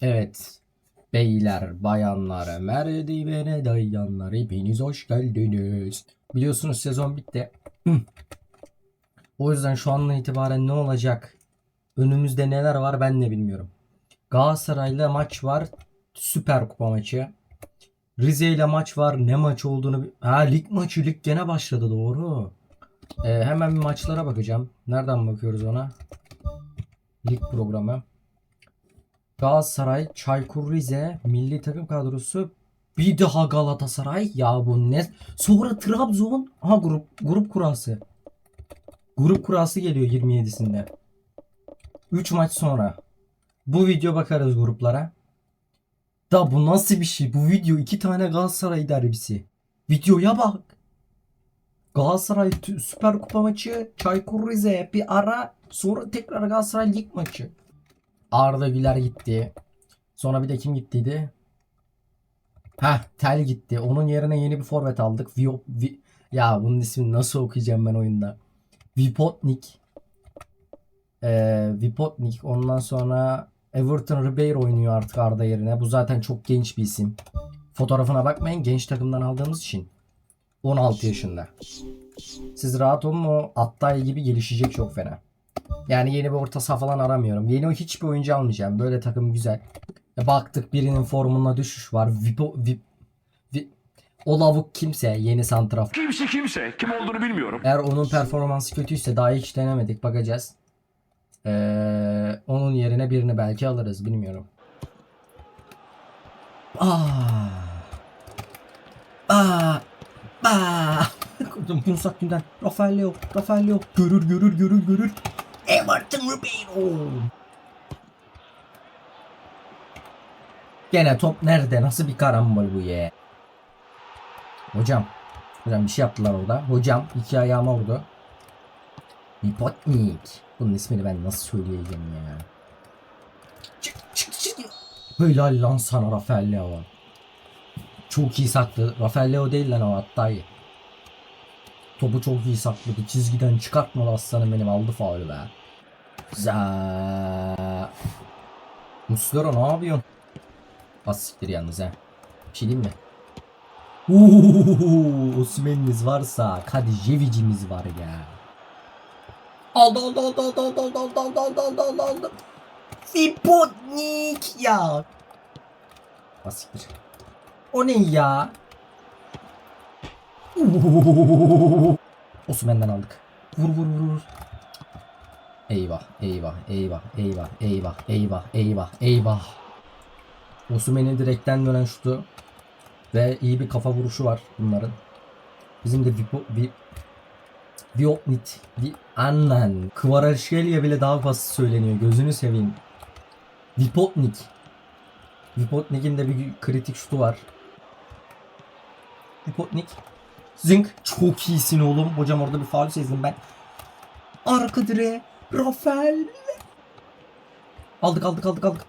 Evet. Beyler, bayanlar, merdivene dayanlar hepiniz hoş geldiniz. Biliyorsunuz sezon bitti. O yüzden şu andan itibaren ne olacak? Önümüzde neler var ben de bilmiyorum. Galatasaray'la maç var. Süper Kupa maçı. Rize ile maç var. Ne maç olduğunu... Ha lig maçı. Lig gene başladı doğru. Ee, hemen bir maçlara bakacağım. Nereden bakıyoruz ona? Lig programı. Galatasaray, Çaykur Rize, milli takım kadrosu. Bir daha Galatasaray. Ya bu ne? Sonra Trabzon. Aha grup grup kurası. Grup kurası geliyor 27'sinde. 3 maç sonra. Bu video bakarız gruplara. Da bu nasıl bir şey? Bu video iki tane Galatasaray derbisi. Videoya bak. Galatasaray Süper Kupa maçı, Çaykur Rize bir ara, sonra tekrar Galatasaray lig maçı. Arda Güler gitti. Sonra bir de kim gittiydi? Ha, Tel gitti. Onun yerine yeni bir forvet aldık. Vio, Vi- ya bunun ismini nasıl okuyacağım ben oyunda? Vipotnik. Ee, Vipotnik. Ondan sonra Everton Ribeiro oynuyor artık Arda yerine. Bu zaten çok genç bir isim. Fotoğrafına bakmayın. Genç takımdan aldığımız için. 16 yaşında. Siz rahat olun o Attay gibi gelişecek çok fena. Yani yeni bir orta saha falan aramıyorum. Yeni hiçbir oyuncu almayacağım. Böyle takım güzel. E, baktık birinin formuna düşüş var. Vipo, vip, vi- o lavuk kimse yeni santraf. Kimse kimse. Kim olduğunu bilmiyorum. Eğer onun performansı kötüyse daha hiç denemedik. Bakacağız. Ee, onun yerine birini belki alırız. Bilmiyorum. Aa. Aa. Aa. Yunus günden. Rafael Leo. Rafael Leo. Görür görür görür görür. Everton Ribeiro. Gene top nerede? Nasıl bir karambol bu ye? Hocam. Hocam bir şey yaptılar orada. Hocam iki ayağıma vurdu. Vipotnik. Bunun ismini ben nasıl söyleyeceğim ya. Çık çık çık. Helal lan sana Rafael Leo. Çok iyi saklı. Rafael Leo değil lan o hatta iyi. Topu çok iyi sakladı. Çizgiden çıkartmadı aslanım benim aldı faulü be. Za. Muslera ne yapıyorsun? Bas siktir yalnız ha. Bir şey mi? Uuu, Osimhen'iniz varsa Kadijevic'imiz var ya. Aldı aldı aldı aldı aldı aldı aldı aldı aldı aldı aldı aldı. Vipotnik ya. Basiktir. O ne ya? Osimhen'den aldık. Vur vur vur vur. Eyvah eyvah eyvah eyvah eyvah eyvah eyvah eyvah. Osimhen'in direkten dönen şutu. Ve iyi bir kafa vuruşu var bunların. Bizim de Vipo, Vi, Viopnit, Vi, Annen, Kvaratskhelia bile daha basit söyleniyor. Gözünü seveyim. Vipotnik. Vipotnik'in de bir kritik şutu var. Vipotnik. Zink. Çok iyisin oğlum. Hocam orada bir faul sezdim ben. Arka direğe. Rafael. Aldık aldık aldık aldık.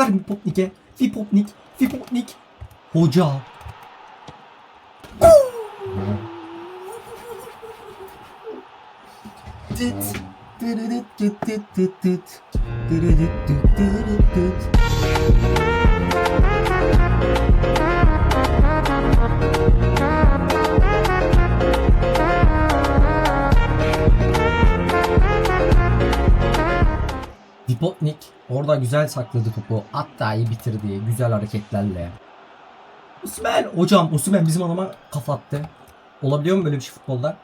Ver Vipotnik'e. Vipotnik. Vipotnik. Hoca. Dıt. Dırıdıt dıt dıt dıt dıt. Dırıdıt dıt dırıdıt dıt. Dipotnik orada güzel sakladı topu. Hatta iyi bitirdi. Güzel hareketlerle. Osman hocam Osman bizim adama kafa attı. Olabiliyor mu böyle bir şey futbolda?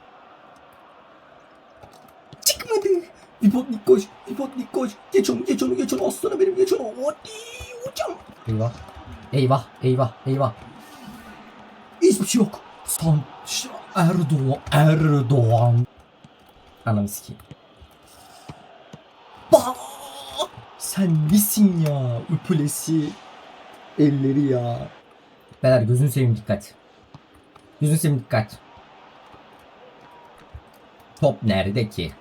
Çıkmadı. Dipotnik koş. Dipotnik koş. Geç onu geç onu geç onu. Aslanım benim geç onu. Hadi hocam. Eyvah. Eyvah eyvah eyvah. Hiçbir şey yok. San Erdoğan Erdoğan. Ananı sikeyim. Bah! Sen nesin ya? Öpülesi. Elleri ya. Beyler gözünü seveyim dikkat. Gözünü seveyim dikkat. Top nerede ki?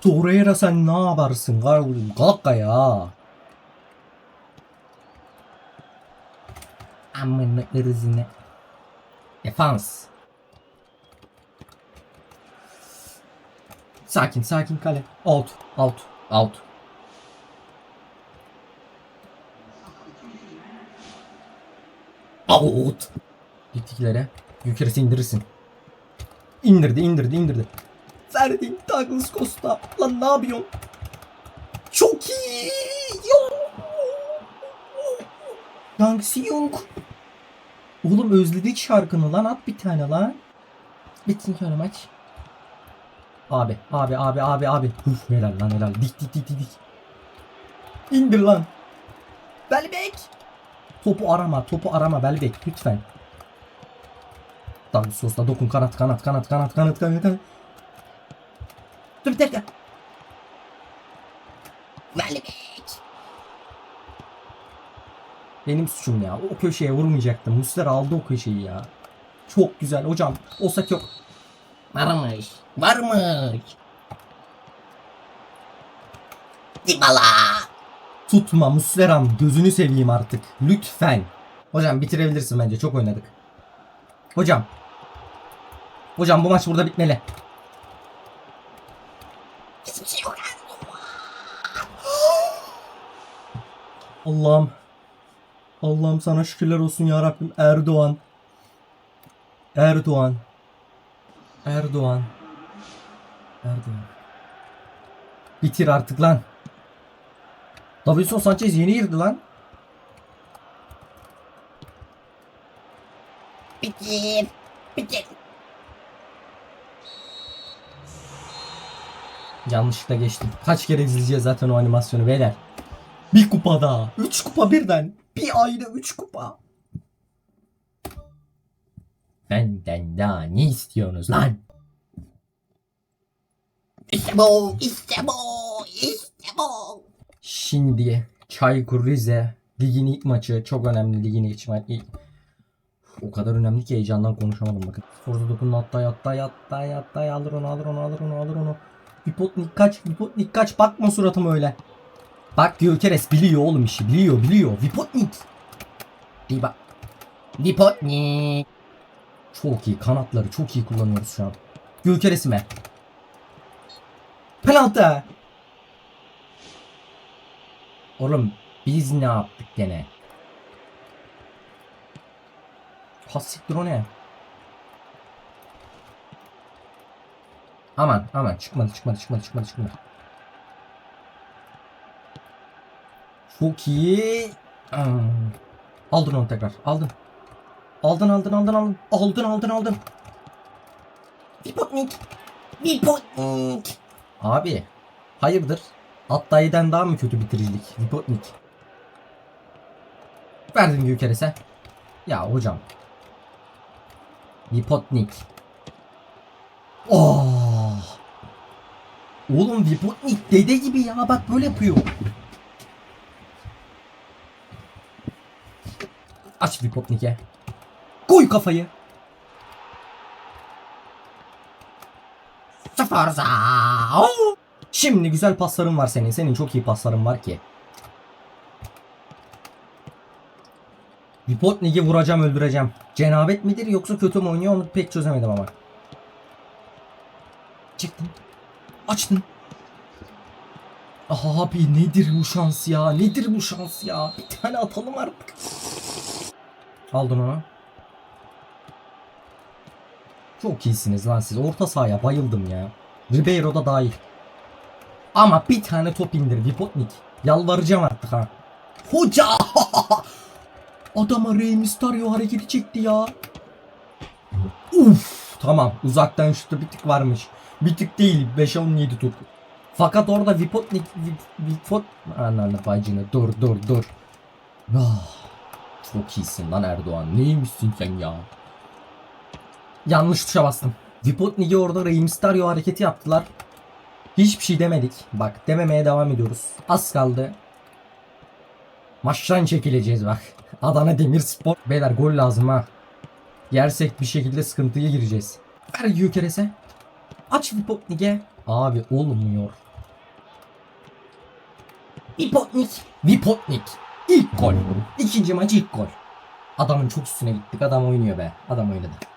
Torreira sen ne yaparsın? Kalk, kalk ya. Amına ırzını. Defans. Sakin sakin kale. Out out Out. Out. Gittikilere. Yukarısı indirirsin. İndirdi indirdi indirdi. Ferdi Douglas Costa. Lan ne yapıyorsun? Çok iyi. Dangsi yok. Oğlum özledik şarkını lan at bir tane lan. Bitsin sonra maç. Abi abi abi abi abi. Uf helal lan helal. Dik dik dik dik. İndir lan. Belbek. Topu arama topu arama Belbek lütfen. Costa dokun kanat kanat kanat kanat kanat kanat kanat. Dur bir dakika. Belbek. Benim suçum ya. O köşeye vurmayacaktım. Muslera aldı o köşeyi ya. Çok güzel hocam. Olsak yok. Varmış. Varmış. Dibala. Tutma Musleram. Gözünü seveyim artık. Lütfen. Hocam bitirebilirsin bence. Çok oynadık. Hocam. Hocam bu maç burada bitmeli. Hiçbir şey yok. Allah'ım. Allah'ım sana şükürler olsun ya Rabbim. Erdoğan. Erdoğan. Erdoğan. Erdoğan. Bitir artık lan. Davinson Sanchez yeni girdi lan. Bitir. Bitir. Yanlışlıkla geçtim. Kaç kere izleyeceğiz zaten o animasyonu beyler. Bir kupa daha. Üç kupa birden. Bir ayda üç kupa. Benden daha ne istiyorsunuz lan? İşte bu. İşte bu. İşte bu. Şimdi Çaykur Rize ligin ilk maçı çok önemli ligin ilk maçı. O kadar önemli ki heyecandan konuşamadım bakın. Forza dokunun hatta yatta yatta yatta alır onu alır onu alır onu alır onu. Vipotnik kaç Vipotnik kaç bakma suratıma öyle. Bak Gökeres biliyor oğlum işi biliyor biliyor. Vipotnik. Bir bak. Vipotnik. Çok iyi kanatları çok iyi kullanıyoruz şu an. Gökeres'ime. Penaltı. Oğlum biz ne yaptık gene? Pas siktir o ne? Aman aman çıkmadı çıkmadı çıkmadı çıkmadı çıkmadı. Çok iyi. Hmm. Aldın onu tekrar. Aldın. Aldın aldın aldın aldın. Aldın aldın aldın. Vipotnik. Vipotnik. Abi hayırdır? Attay'den daha mı kötü bitiricilik? Vipotnik. Verdin Gökeres'e. Ya hocam. Vipotnik. Oh. Oğlum Vipotnik dede gibi ya bak böyle yapıyor. Aç Vipotnik'e. Koy kafayı. Forza. Şimdi güzel pasların var senin. Senin çok iyi pasların var ki. Vipotnik'i vuracağım öldüreceğim. Cenabet midir yoksa kötü mü oynuyor onu pek çözemedim ama. Çıktın. Açtın. Abi nedir bu şans ya? Nedir bu şans ya? Bir tane atalım artık. Aldın onu. Çok iyisiniz lan siz. Orta sahaya bayıldım ya. Ribeiro da dahil. Ama bir tane top indir Vipotnik. Yalvaracağım artık ha. Hoca! Adama Rey Mysterio hareketi çekti ya. Uf, tamam uzaktan şutu bir tık varmış. Bir tık değil 5-17 top. Fakat orada Vipotnik Vip- Vipot ananı bacını dur dur dur. Ah, çok iyisin lan Erdoğan. Neymişsin sen ya? Yanlış tuşa bastım. Vipotnik'i orada Rey Mysterio hareketi yaptılar. Hiçbir şey demedik. Bak dememeye devam ediyoruz. Az kaldı. Maçtan çekileceğiz bak. Adana Demirspor. Beyler gol lazım ha. Yersek bir şekilde sıkıntıya gireceğiz. Ver Gyökeres'e. Aç Vipotnik'e. Abi olmuyor. Vipotnik. Vipotnik. İlk gol. İkinci maç ilk gol. Adamın çok üstüne gittik. Adam oynuyor be. Adam oynadı.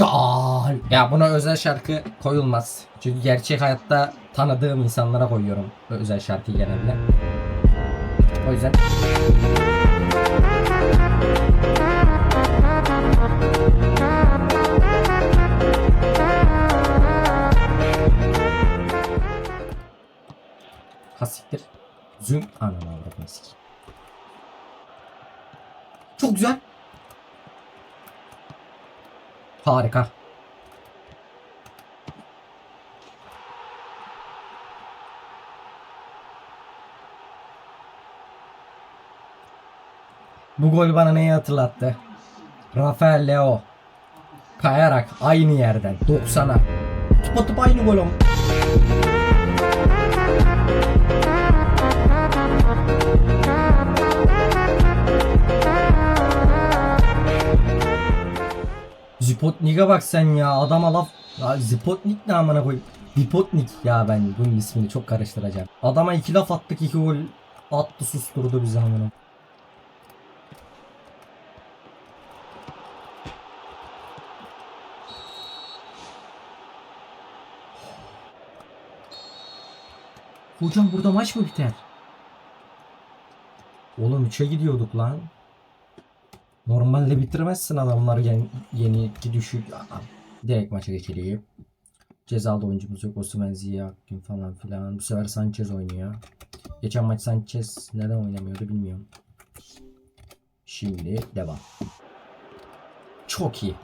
Gol. Ya buna özel şarkı koyulmaz. Çünkü gerçek hayatta tanıdığım insanlara koyuyorum. Özel şarkıyı genelde. O yüzden Hasiktir. Züm ananı sikeyim. Çok güzel. Harika. Bu gol bana neyi hatırlattı? Rafael Leo kayarak aynı yerden 90'a tıpatıp aynı gol Zipotnik'e bak sen ya adama laf ya Zipotnik ne amına koy Zipotnik ya ben bunun ismini çok karıştıracağım Adama iki laf attık iki gol attı susturdu bizi amına Hocam burada maç mı biter? Oğlum 3'e gidiyorduk lan. Normalde bitirmezsin adamlar yeni, yeni düşük. Aa, Direkt maça geçiliyor. Cezalı oyuncumuz yok. Osimhen, Ziya, Gün falan filan. Bu sefer Sanchez oynuyor. Geçen maç Sanchez neden oynamıyordu bilmiyorum. Şimdi devam. Çok iyi.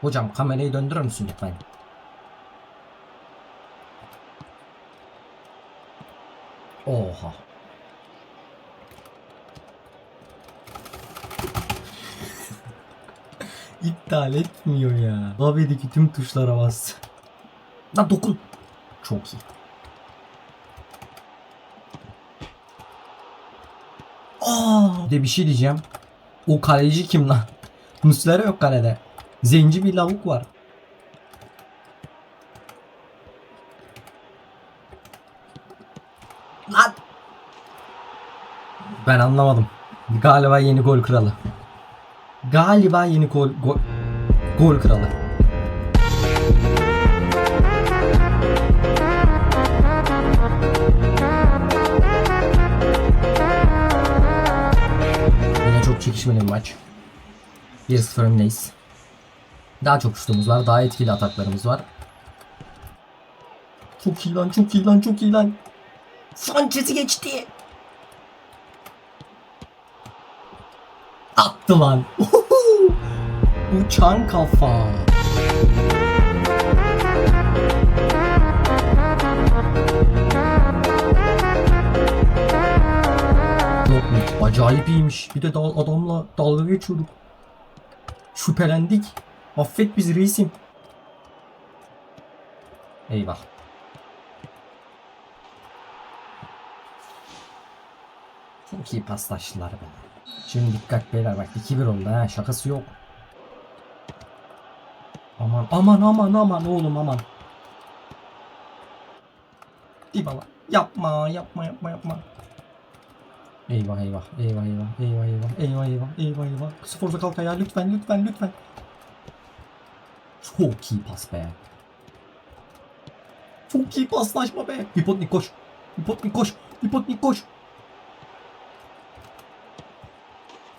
Hocam kamerayı döndürür müsün lütfen? Oha. İptal etmiyor ya. Klavyedeki tüm tuşlara bas. Lan dokun. Çok iyi. Aa, de bir şey diyeceğim. O kaleci kim lan? Muslera yok kalede. Zenci bir lavuk var. Lan. Ben anlamadım. Galiba yeni gol kralı. Galiba yeni gol gol, gol kralı. Yine çok çekişmeli bir maç. 1-0 öndeyiz. Daha çok şutumuz var. Daha etkili ataklarımız var. Çok iyi lan, çok iyi lan, çok iyi lan. Sanchez'i geçti. Attı lan. Uçan kafa. Yok mu? Acayip iyiymiş. Bir de dal adamla dalga geçiyorduk. Şüphelendik. Affet bizi reisim. Eyvah. Çok iyi paslaştılar be. Şimdi dikkat beyler bak 2-1 oldu ha şakası yok. Aman aman aman aman oğlum aman. Dibala yapma yapma yapma yapma. Eyvah eyvah eyvah eyvah eyvah eyvah eyvah eyvah eyvah eyvah. Sporda kalk ayağa lütfen lütfen lütfen. Çok iyi pas be. Çok iyi paslaşma be. Hipotnik koş. Hipotnik koş. Hipotnik koş.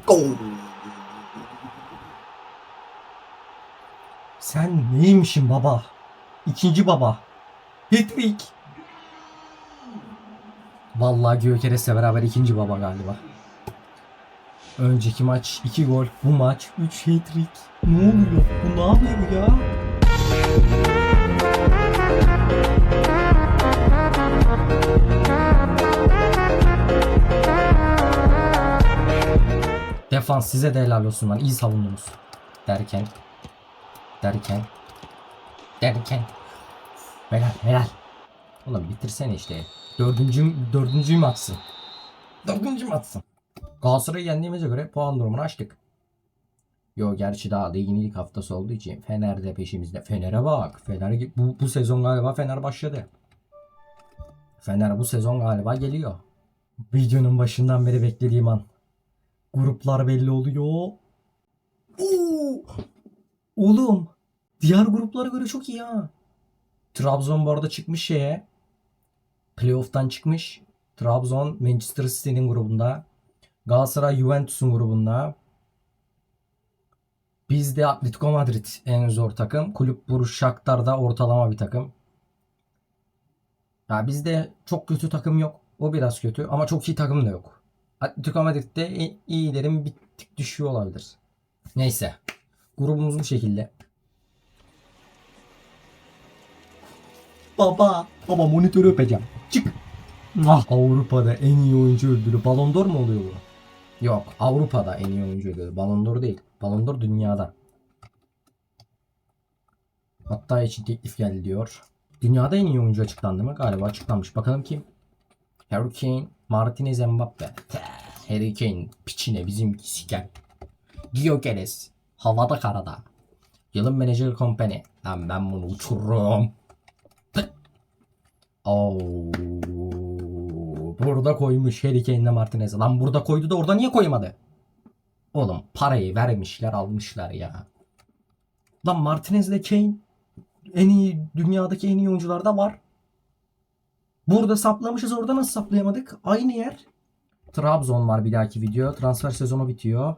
Gol. Sen neymişsin baba? İkinci baba. Hitwick. Vallahi Gökeres'le beraber ikinci baba galiba. Önceki maç 2 gol, bu maç 3 hat-trick. Ne oluyor? Bu ne yapıyor bu ya? Defans size de helal olsun lan. İyi savundunuz. Derken. Derken. Derken. Helal helal. Oğlum bitirsene işte. Dördüncü, dördüncü mü atsın? Dördüncü mü atsın? Galatasaray'ı yendiğimize göre puan durumunu açtık. Yo gerçi daha ligin ilk haftası olduğu için Fener de peşimizde. Fener'e bak. Fener bu, bu sezon galiba Fener başladı. Fener bu sezon galiba geliyor. Videonun başından beri beklediğim an. Gruplar belli oluyor. Oo! Oğlum. Diğer gruplara göre çok iyi ha. Trabzon bu arada çıkmış şeye. Playoff'tan çıkmış. Trabzon Manchester City'nin grubunda. Galatasaray Juventus'un grubunda. Bizde Atletico Madrid en zor takım. Kulüp Buruş Shakhtar da ortalama bir takım. Ya bizde çok kötü takım yok. O biraz kötü ama çok iyi takım da yok. Atletico Madrid'de iyilerin bir tık düşüyor olabilir. Neyse. Grubumuz bu şekilde. Baba. Baba monitörü öpeceğim. Çık. Ah. Avrupa'da en iyi oyuncu ödülü. Ballon d'Or mu oluyor bu? Yok. Avrupa'da en iyi oyuncu ödülü. Ballon d'Or değil. Ballon d'Or dünyada. Hatta için teklif geldi diyor. Dünyada en iyi oyuncu açıklandı mı? Galiba açıklanmış. Bakalım kim? Harry Kane, Martinez, Mbappe. Harry Kane piçine bizim siker. Gyökeres. Havada karada. Yılın Manager Company. Lan ben bunu uçururum. Oo, burada koymuş Harry Kane'le Martinez'i. Lan burada koydu da orada niye koymadı? Oğlum parayı vermişler almışlar ya. Lan Martinez'le Kane en iyi dünyadaki en iyi oyuncular da var. Burada saplamışız orada nasıl saplayamadık? Aynı yer. Trabzon var bir dahaki video. Transfer sezonu bitiyor.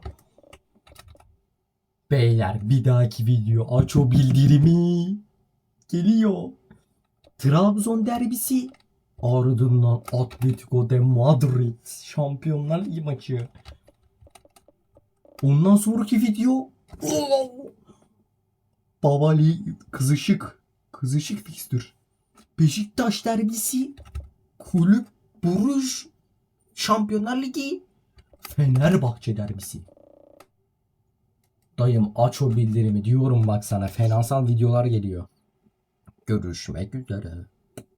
Beyler bir dahaki video aç o bildirimi. Geliyor. Trabzon derbisi. Ardından Atletico de Madrid. Şampiyonlar Ligi maçı. Ondan sonraki video. Babali kızışık. Kızışık fikstür. Beşiktaş derbisi. Kulüp Buruş. Şampiyonlar Ligi. Fenerbahçe derbisi. Dayım aç o bildirimi diyorum bak sana. Finansal videolar geliyor. Görüşmek üzere.